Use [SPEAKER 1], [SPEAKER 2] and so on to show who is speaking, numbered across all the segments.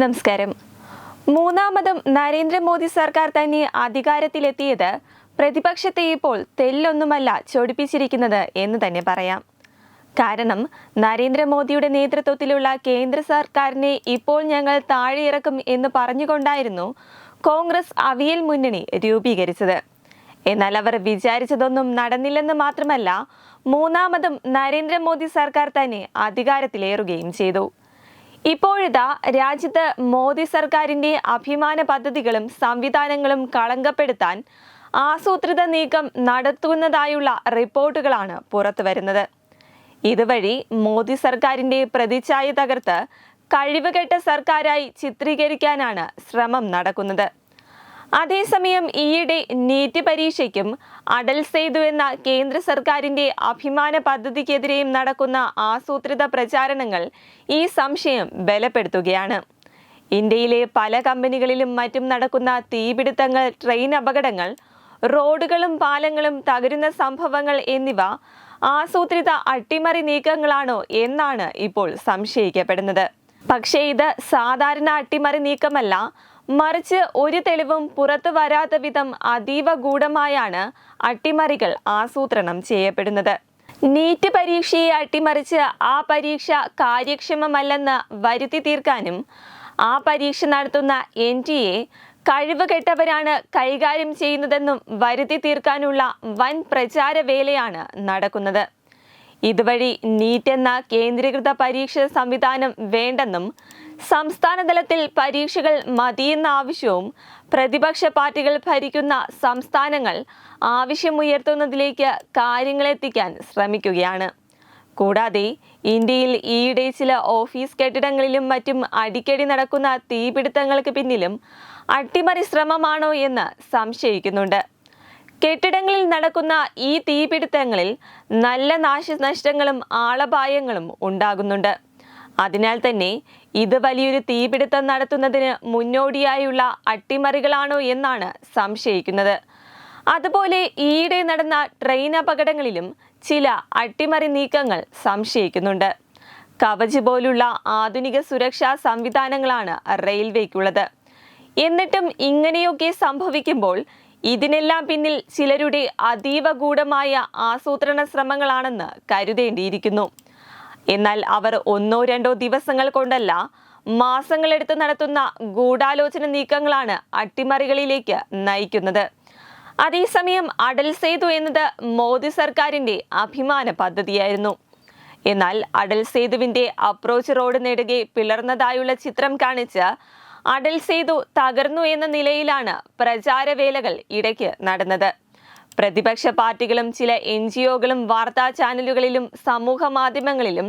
[SPEAKER 1] നമസ്കാരം. മൂന്നാമതും നരേന്ദ്രമോദി സർക്കാർ തന്നെ അധികാരത്തിലെത്തിയത് പ്രതിപക്ഷത്തെ ഇപ്പോൾ തെല്ലൊന്നുമല്ല ചൊടിപ്പിച്ചിരിക്കുന്നത് എന്ന് തന്നെ പറയാം. കാരണം നരേന്ദ്രമോദിയുടെ നേതൃത്വത്തിലുള്ള കേന്ദ്ര സർക്കാരിനെ ഇപ്പോൾ ഞങ്ങൾ താഴെയിറക്കും എന്ന് പറഞ്ഞുകൊണ്ടായിരുന്നു കോൺഗ്രസ് അവിയൽ മുന്നണി രൂപീകരിച്ചത്. എന്നാൽ അവർ വിചാരിച്ചതൊന്നും നടന്നില്ലെന്ന് മാത്രമല്ല മൂന്നാമതും നരേന്ദ്രമോദി സർക്കാർ തന്നെ അധികാരത്തിലേറുകയും ചെയ്തു. ഇപ്പോഴിതാ രാജ്യത്ത് മോദി സർക്കാരിന്റെ അഭിമാന പദ്ധതികളും സംവിധാനങ്ങളും കളങ്കപ്പെടുത്താൻ ആസൂത്രിത നീക്കം നടത്തുന്നതായുള്ള റിപ്പോർട്ടുകളാണ് പുറത്തുവരുന്നത് ഇതുവഴി മോദി സർക്കാരിന്റെ പ്രതിച്ഛായ തകർത്ത് കഴിവുകെട്ട സർക്കാരായി ചിത്രീകരിക്കാനാണ് ശ്രമം നടക്കുന്നത്. അതേസമയം ഈയിടെ നീറ്റ് പരീക്ഷയ്ക്കും അടൽ സേതു എന്ന കേന്ദ്ര സർക്കാരിന്റെ അഭിമാന പദ്ധതിക്കെതിരെയും നടക്കുന്ന ആസൂത്രിത പ്രചാരണങ്ങൾ ഈ സംശയം ബലപ്പെടുത്തുകയാണ്. ഇന്ത്യയിലെ പല കമ്പനികളിലും മറ്റും നടക്കുന്ന തീപിടുത്തങ്ങൾ ട്രെയിൻ അപകടങ്ങൾ റോഡുകളും പാലങ്ങളും തകരുന്ന സംഭവങ്ങൾ എന്നിവ ആസൂത്രിത അട്ടിമറി നീക്കങ്ങളാണോ എന്നാണ് ഇപ്പോൾ സംശയിക്കപ്പെടുന്നത്. പക്ഷേ ഇത് സാധാരണ അട്ടിമറി നീക്കമല്ല മറിച്ച് ഒരു തെളിവും പുറത്തു വരാത്ത വിധം അതീവ ഗൂഢമായാണ് അട്ടിമറികൾ ആസൂത്രണം ചെയ്യപ്പെടുന്നത്. നീറ്റ് പരീക്ഷയെ അട്ടിമറിച്ച് ആ പരീക്ഷ കാര്യക്ഷമമല്ലെന്ന് വരുത്തി തീർക്കാനും ആ പരീക്ഷ നടത്തുന്ന എൻ ടി എ കഴിവുകെട്ടവരാണ് കൈകാര്യം ചെയ്യുന്നതെന്നും വരുത്തി തീർക്കാനുള്ള വൻ പ്രചാരവേലയാണ് നടക്കുന്നത്. ഇതുവഴി നീറ്റ് എന്ന കേന്ദ്രീകൃത പരീക്ഷ സംവിധാനം വേണ്ടെന്നും സംസ്ഥാന തലത്തിൽ പരീക്ഷകൾ മതിയെന്ന ആവശ്യവും പ്രതിപക്ഷ പാർട്ടികൾ ഭരിക്കുന്ന സംസ്ഥാനങ്ങൾ ആവശ്യമുയർത്തുന്നതിലേക്ക് കാര്യങ്ങളെത്തിക്കാൻ ശ്രമിക്കുകയാണ്. കൂടാതെ ഇന്ത്യയിൽ ഈയിടെ ചില ഓഫീസ് കെട്ടിടങ്ങളിലും മറ്റും അടിക്കടി നടക്കുന്ന തീപിടുത്തങ്ങൾക്ക് പിന്നിലും അട്ടിമറി ശ്രമമാണോ എന്ന് സംശയിക്കുന്നുണ്ട്. കെട്ടിടങ്ങളിൽ നടക്കുന്ന ഈ തീപിടുത്തങ്ങളിൽ നല്ല നാശനഷ്ടങ്ങളും ആളപായങ്ങളും ഉണ്ടാകുന്നുണ്ട്. അതിനാൽ തന്നെ ഇത് വലിയൊരു തീപിടുത്തം നടത്തുന്നതിന് മുന്നോടിയായുള്ള അട്ടിമറികളാണോ എന്നാണ് സംശയിക്കുന്നത്. അതുപോലെ ഈയിടെ നടന്ന ട്രെയിൻ അപകടങ്ങളിലും ചില അട്ടിമറി നീക്കങ്ങൾ സംശയിക്കുന്നുണ്ട്. കവച് പോലുള്ള ആധുനിക സുരക്ഷാ സംവിധാനങ്ങളാണ് റെയിൽവേക്കുള്ളത് എന്നിട്ടും ഇങ്ങനെയൊക്കെ സംഭവിക്കുമ്പോൾ ഇതിനെല്ലാം പിന്നിൽ ചിലരുടെ അതീവ ഗൂഢമായ ആസൂത്രണ ശ്രമങ്ങളാണെന്ന് കരുതേണ്ടിയിരിക്കുന്നു. എന്നാൽ അവർ ഒന്നോ രണ്ടോ ദിവസങ്ങൾ കൊണ്ടല്ല മാസങ്ങളെടുത്ത് നടത്തുന്ന ഗൂഢാലോചന നീക്കങ്ങളാണ് അട്ടിമറികളിലേക്ക് നയിക്കുന്നത്. അതേസമയം അടൽ സേതു എന്നത് മോദി സർക്കാരിന്റെ അഭിമാന പദ്ധതിയായിരുന്നു. എന്നാൽ അടൽ സേതുവിന്റെ അപ്രോച്ച് റോഡ് നെടുകെ പിളർന്നതായുള്ള ചിത്രം കാണിച്ച് അടൽ സേതു തകർന്നു എന്ന നിലയിലാണ് പ്രചാരവേലകൾ ഇടയ്ക്ക് നടന്നത്. പ്രതിപക്ഷ പാർട്ടികളും ചില എൻ ജി ഒകളും വാർത്താ ചാനലുകളിലും സമൂഹ മാധ്യമങ്ങളിലും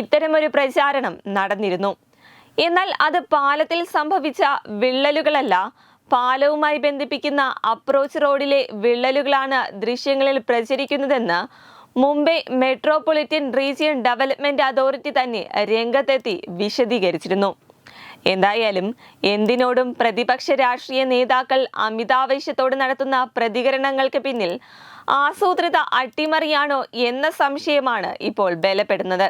[SPEAKER 1] ഇത്തരമൊരു പ്രചാരണം നടന്നിരുന്നു. എന്നാൽ അത് പാലത്തിൽ സംഭവിച്ച വിള്ളലുകളല്ല പാലവുമായി ബന്ധിപ്പിക്കുന്ന അപ്രോച്ച് റോഡിലെ വിള്ളലുകളാണ് ദൃശ്യങ്ങളിൽ പ്രചരിക്കുന്നതെന്ന് Mumbai metropolitan region development authority തന്നെ രംഗത്തെത്തി വിശദീകരിച്ചിരുന്നു. എന്തായാലും എന്തിനോടും പ്രതിപക്ഷ രാഷ്ട്രീയ നേതാക്കൾ അമിതാവേശത്തോട് നടത്തുന്ന പ്രതികരണങ്ങൾക്ക് പിന്നിൽ ആസൂത്രിത അട്ടിമറിയാണോ എന്ന സംശയമാണ് ഇപ്പോൾ ബലപ്പെടുന്നത്.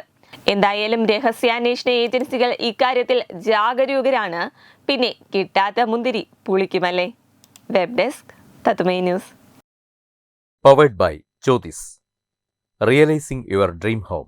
[SPEAKER 1] എന്തായാലും രഹസ്യാന്വേഷണ ഏജൻസികൾ ഇക്കാര്യത്തിൽ ജാഗരൂകരാണ്. പിന്നെ കിട്ടാത്ത മുന്തിരി പുളിക്കുമല്ലേ? Web desk news
[SPEAKER 2] powered by Jyothis realising your dream home